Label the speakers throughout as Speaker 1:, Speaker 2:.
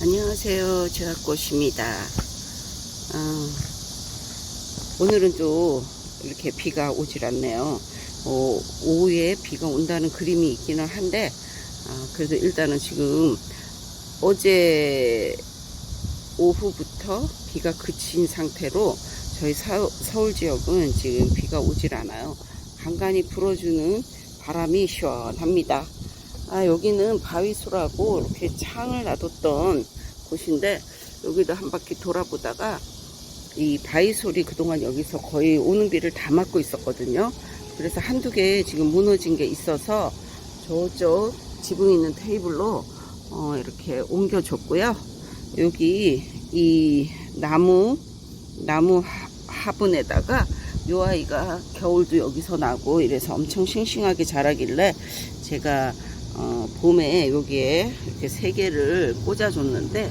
Speaker 1: 안녕하세요. 제학꽃입니다. 어, 오늘은 또 이렇게 비가 오질 않네요. 어, 오후에 비가 온다는 그림이 있기는 한데, 아, 그래도 일단은 지금 어제 오후부터 비가 그친 상태로 저희 사- 서울 지역은 지금 비가 오질 않아요. 간간히 불어주는 바람이 시원합니다. 아, 여기는 바위소라고 이렇게 창을 놔뒀던 곳인데, 여기도 한 바퀴 돌아보다가, 이 바위솔이 그동안 여기서 거의 오는 비를 다 막고 있었거든요. 그래서 한두 개 지금 무너진 게 있어서, 저쪽 지붕 있는 테이블로, 어, 이렇게 옮겨줬고요. 여기 이 나무, 나무 하- 화분에다가 요 아이가 겨울도 여기서 나고 이래서 엄청 싱싱하게 자라길래 제가 어, 봄에 여기에 이렇게 세 개를 꽂아줬는데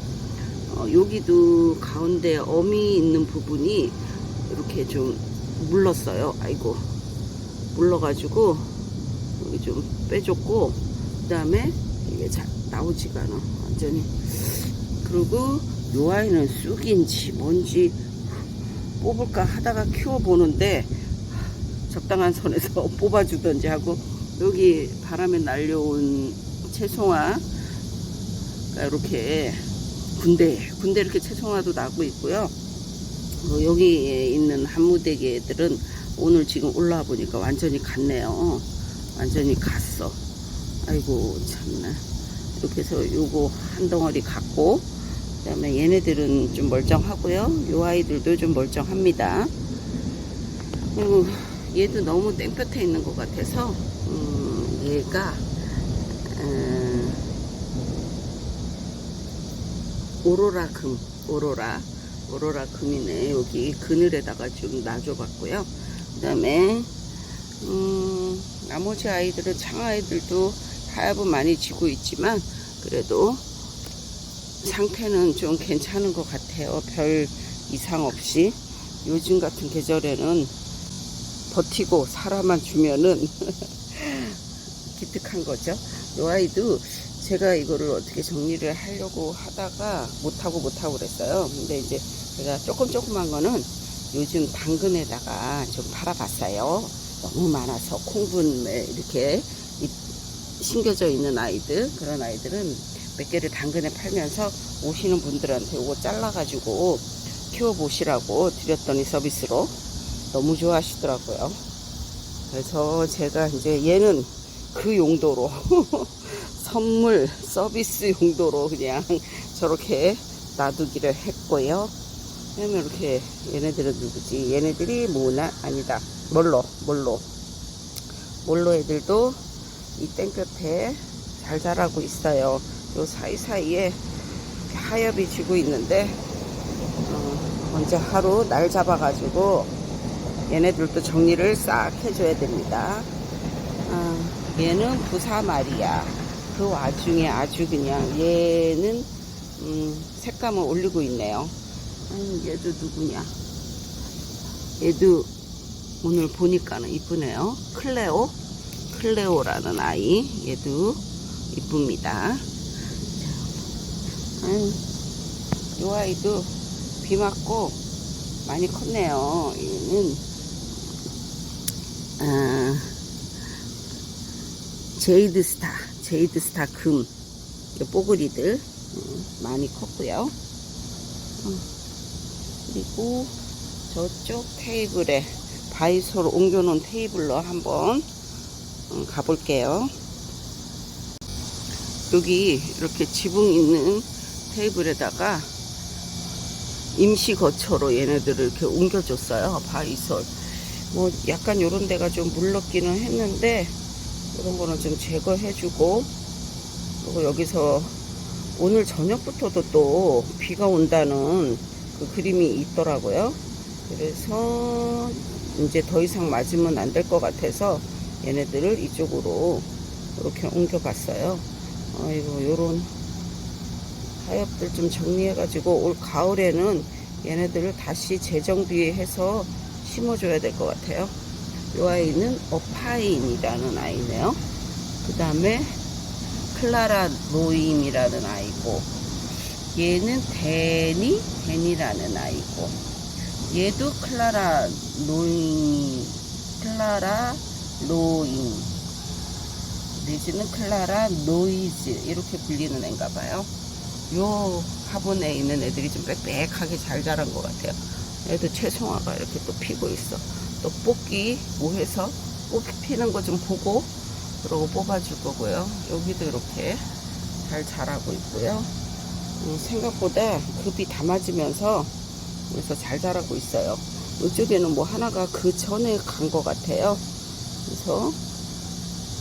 Speaker 1: 어, 여기도 가운데 어미 있는 부분이 이렇게 좀 물렀어요. 아이고. 물러가지고 여기 좀 빼줬고 그 다음에 이게 잘 나오지가 않아. 완전히. 그리고 요 아이는 쑥인지 뭔지 뽑을까 하다가 키워보는데 적당한 선에서 뽑아주던지 하고 여기 바람에 날려온 채송화 이렇게 군대 군대 이렇게 채송화도 나고 있고요. 어, 여기에 있는 한무대개들은 오늘 지금 올라와 보니까 완전히 갔네요. 완전히 갔어. 아이고 참나. 이렇게 해서 요거 한 덩어리 갔고 그다음에 얘네들은 좀 멀쩡하고요. 요 아이들도 좀 멀쩡합니다. 그리고 얘도 너무 땡볕에 있는 것 같아서 음, 얘가 음, 오로라 금 오로라. 오로라 금이네. 여기 그늘에다가 좀 놔줘봤고요. 그 다음에 음, 나머지 아이들은 창 아이들도 하엽은 많이 지고 있지만 그래도 상태는 좀 괜찮은 것 같아요. 별 이상 없이. 요즘 같은 계절에는 버티고 살아만 주면은 기특한 거죠. 요 아이도 제가 이거를 어떻게 정리를 하려고 하다가 못하고 못하고 그랬어요. 근데 이제 제가 조금 조그만 거는 요즘 당근에다가 좀 팔아봤어요. 너무 많아서 콩분에 이렇게 이- 심겨져 있는 아이들 그런 아이들은 몇 개를 당근에 팔면서 오시는 분들한테 이거 잘라가지고 키워보시라고 드렸더니 서비스로 너무 좋아하시더라고요. 그래서 제가 이제 얘는 그 용도로 선물 서비스 용도로 그냥 저렇게 놔두기를 했고요. 그러면 이렇게 얘네들은 누구지? 얘네들이 뭐나 아니다. 몰로 몰로 몰로 애들도 이 땡볕에 잘 자라고 있어요. 요 사이사이에 하엽이 지고 있는데 어, 언제 하루 날 잡아가지고 얘네들도 정리를 싹 해줘야 됩니다. 아, 얘는 부사마리야. 그 와중에 아주 그냥 얘는 음, 색감을 올리고 있네요. 아니, 얘도 누구냐? 얘도 오늘 보니까는 이쁘네요. 클레오, 클레오라는 아이. 얘도 이쁩니다. 아유, 이 아이도 비 맞고 많이 컸네요. 얘는 아, 제이드 스타, 제이드 스타 금, 이 뽀글이들 음, 많이 컸고요. 음, 그리고 저쪽 테이블에 바이소로 옮겨놓은 테이블로 한번 음, 가볼게요. 여기 이렇게 지붕 있는 테이블에다가 임시 거처로 얘네들을 이렇게 옮겨줬어요. 바이솔. 뭐 약간 요런 데가 좀 물렀기는 했는데 이런 거는 좀 제거해주고 그리고 여기서 오늘 저녁부터도 또 비가 온다는 그 그림이 있더라고요. 그래서 이제 더 이상 맞으면 안 될 것 같아서 얘네들을 이쪽으로 이렇게 옮겨봤어요. 아이고 요런 하엽들 좀 정리해가지고 올 가을에는 얘네들을 다시 재정비해서 심어줘야 될 것 같아요. 이 아이는 어파인이라는 아이네요. 그 다음에 클라라 노임이라는 아이고 얘는 데니, 데니라는 아이고. 얘도 클라라 로잉, 클라라 로잉. 내지는 클라라 노이즈. 이렇게 불리는 애인가 봐요. 요 화분에 있는 애들이 좀 빽빽하게 잘 자란 것 같아요. 얘도 채송화가 이렇게 또 피고 있어. 또 뽑기 뭐 해서 뽑기 피는 거 좀 보고 그러고 뽑아줄 거고요. 여기도 이렇게 잘 자라고 있고요. 음, 생각보다 급이 다 맞으면서 그래서 잘 자라고 있어요. 이쪽에는 뭐 하나가 그 전에 간 것 같아요. 그래서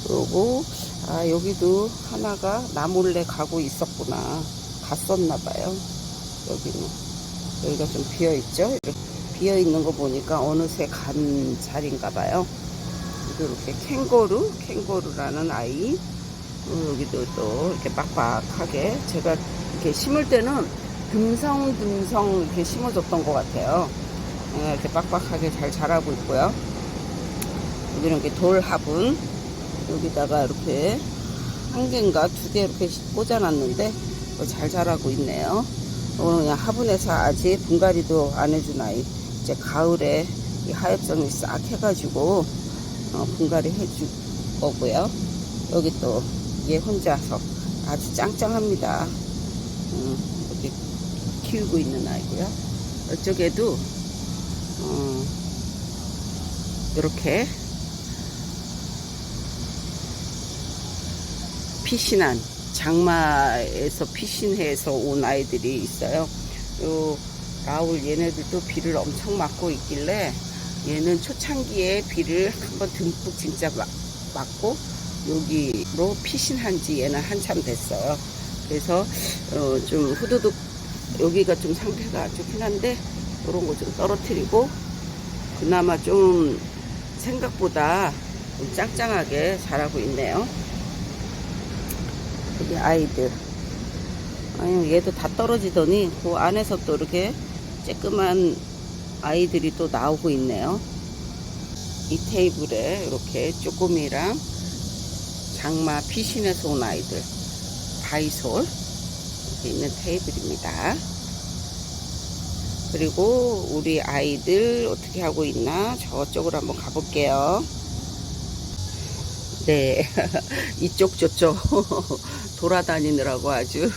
Speaker 1: 그러고 아 여기도 하나가 나 몰래 가고 있었구나. 갔었나 봐요. 여기는 여기가 좀 비어 있죠. 비어 있는 거 보니까 어느새 간 자리인가 봐요. 이렇게 캥거루, 캥거루라는 아이. 어, 여기도 또 이렇게 빡빡하게 제가 이렇게 심을 때는 듬성듬성 이렇게 심어줬던 것 같아요. 어, 이렇게 빡빡하게 잘 자라고 있고요. 여기는 이렇게 돌 화분. 여기다가 이렇게 한 개인가 두 개 이렇게 꽂아놨는데 어, 잘 자라고 있네요. 오늘 그냥 화분에서 아직 분갈이도 안 해준 아이. 이제 가을에 이 하엽성이 싹 해가지고 어, 분갈이 해줄 거고요. 여기 또 얘 혼자서 아주 짱짱합니다. 음, 이렇게 키우고 있는 아이고요. 이쪽에도 어, 이렇게 피신한 장마에서 피신해서 온 아이들이 있어요. 요 라울 얘네들도 비를 엄청 맞고 있길래 얘는 초창기에 비를 한번 듬뿍 진짜 막- 맞고 여기로 피신한 지 얘는 한참 됐어요. 그래서 어, 좀 후두둑 여기가 좀 상태가 안 좋긴 한데 이런 거 좀 떨어뜨리고 그나마 좀 생각보다 좀 짱짱하게 자라고 있네요. 여기 아이들. 아유, 얘도 다 떨어지더니 그 안에서 또 이렇게 쬐끄만 아이들이 또 나오고 있네요. 이 테이블에 이렇게 쪼꼬미랑 장마 피신에서 온 아이들, 바이솔 있는 테이블입니다. 그리고 우리 아이들 어떻게 하고 있나 저쪽으로 한번 가볼게요. 네, 이쪽 저쪽 돌아다니느라고 아주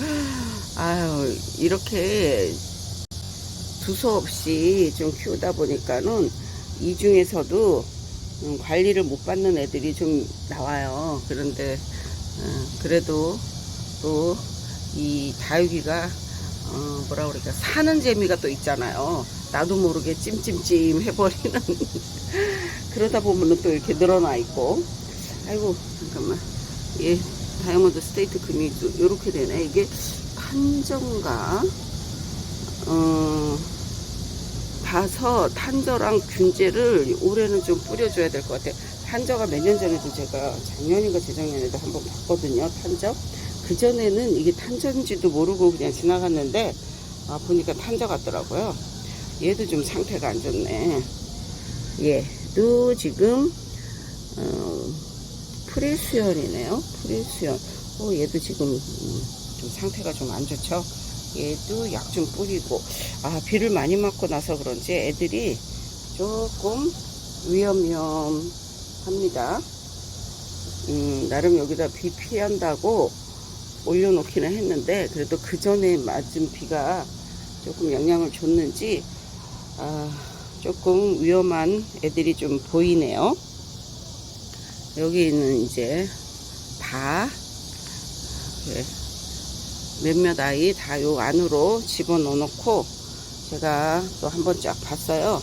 Speaker 1: 아유 이렇게 두서 없이 좀 키우다 보니까는 이 중에서도 음, 관리를 못 받는 애들이 좀 나와요. 그런데 어, 그래도 또 이 다육이가 어, 뭐라 그럴까 사는 재미가 또 있잖아요. 나도 모르게 찜찜찜 해버리는 그러다 보면은 또 이렇게 늘어나 있고 아이고 잠깐만 예 다이아몬드 스테이트 금이 이렇게 되네 이게 탄저인가 어 봐서 탄저랑 균제를 올해는 좀 뿌려줘야 될 것 같아요 탄저가 몇 년 전에도 제가 작년인가 재작년에도 한번 봤거든요 탄저 그 전에는 이게 탄저인지도 모르고 그냥 지나갔는데 아 보니까 탄저 같더라고요 얘도 좀 상태가 안 좋네 얘도 지금 어, 프리수연이네요. 프리수연. 어, 얘도 지금 음, 좀 상태가 좀 안 좋죠. 얘도 약 좀 뿌리고 아 비를 많이 맞고 나서 그런지 애들이 조금 위험위험합니다. 음, 나름 여기다 비 피한다고 올려놓기는 했는데 그래도 그 전에 맞은 비가 조금 영향을 줬는지 아, 조금 위험한 애들이 좀 보이네요. 여기는 이제 다 네, 몇몇 아이 다 요 안으로 집어넣어 놓고 제가 또 한 번 쫙 봤어요.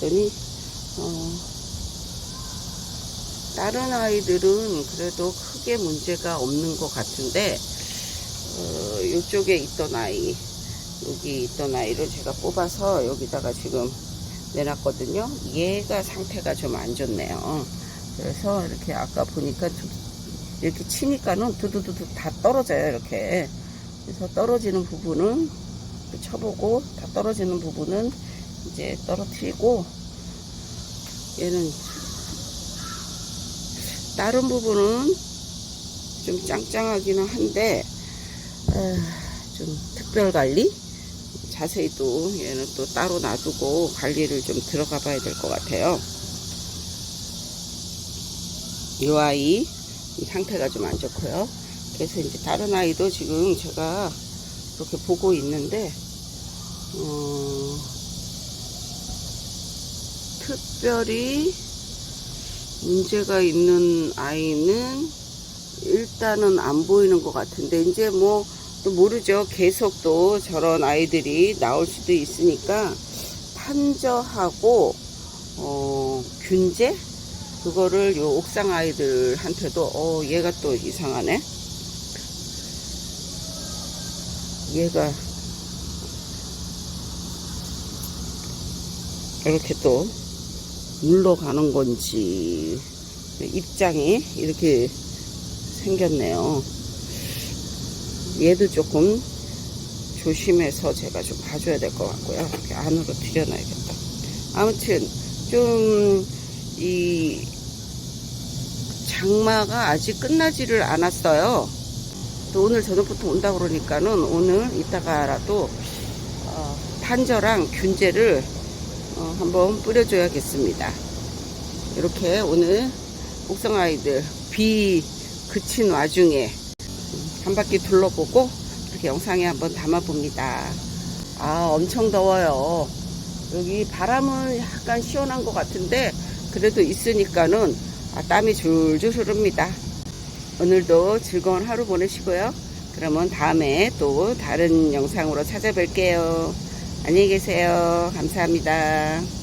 Speaker 1: 그랬더니 어, 다른 아이들은 그래도 크게 문제가 없는 것 같은데 어, 이쪽에 있던 아이 여기 있던 아이를 제가 뽑아서 여기다가 지금 내놨거든요. 얘가 상태가 좀 안 좋네요. 그래서 이렇게 아까 보니까 두- 이렇게 치니까는 두두두두 다 떨어져요. 이렇게. 그래서 떨어지는 부분은 쳐보고 다 떨어지는 부분은 이제 떨어뜨리고 얘는 다른 부분은 좀 짱짱하기는 한데 에, 좀 특별 관리 자세히 또 얘는 또 따로 놔두고 관리를 좀 들어가 봐야 될 것 같아요. 이 아이 이 상태가 좀 안 좋고요. 그래서 이제 다른 아이도 지금 제가 이렇게 보고 있는데 어, 특별히 문제가 있는 아이는 일단은 안 보이는 것 같은데 이제 뭐 또 모르죠. 계속 또 저런 아이들이 나올 수도 있으니까 판저하고 어, 균제 그거를 요 옥상 아이들한테도 어 얘가 또 이상하네. 얘가 이렇게 또 물러가는 건지 입장이 이렇게 생겼네요. 얘도 조금 조심해서 제가 좀 봐줘야 될 것 같고요. 이렇게 안으로 들여놔야겠다. 아무튼 좀 이 장마가 아직 끝나지를 않았어요. 또 오늘 저녁부터 온다 그러니까는 오늘 이따가라도 어, 판저랑 균제를 어, 한번 뿌려줘야겠습니다. 이렇게 오늘 옥상 아이들 비 그친 와중에 한 바퀴 둘러보고 이렇게 영상에 한번 담아봅니다. 아, 엄청 더워요. 여기 바람은 약간 시원한 것 같은데 그래도 있으니까는 아, 땀이 줄줄 흐릅니다. 오늘도 즐거운 하루 보내시고요. 그러면 다음에 또 다른 영상으로 찾아뵐게요. 안녕히 계세요. 감사합니다.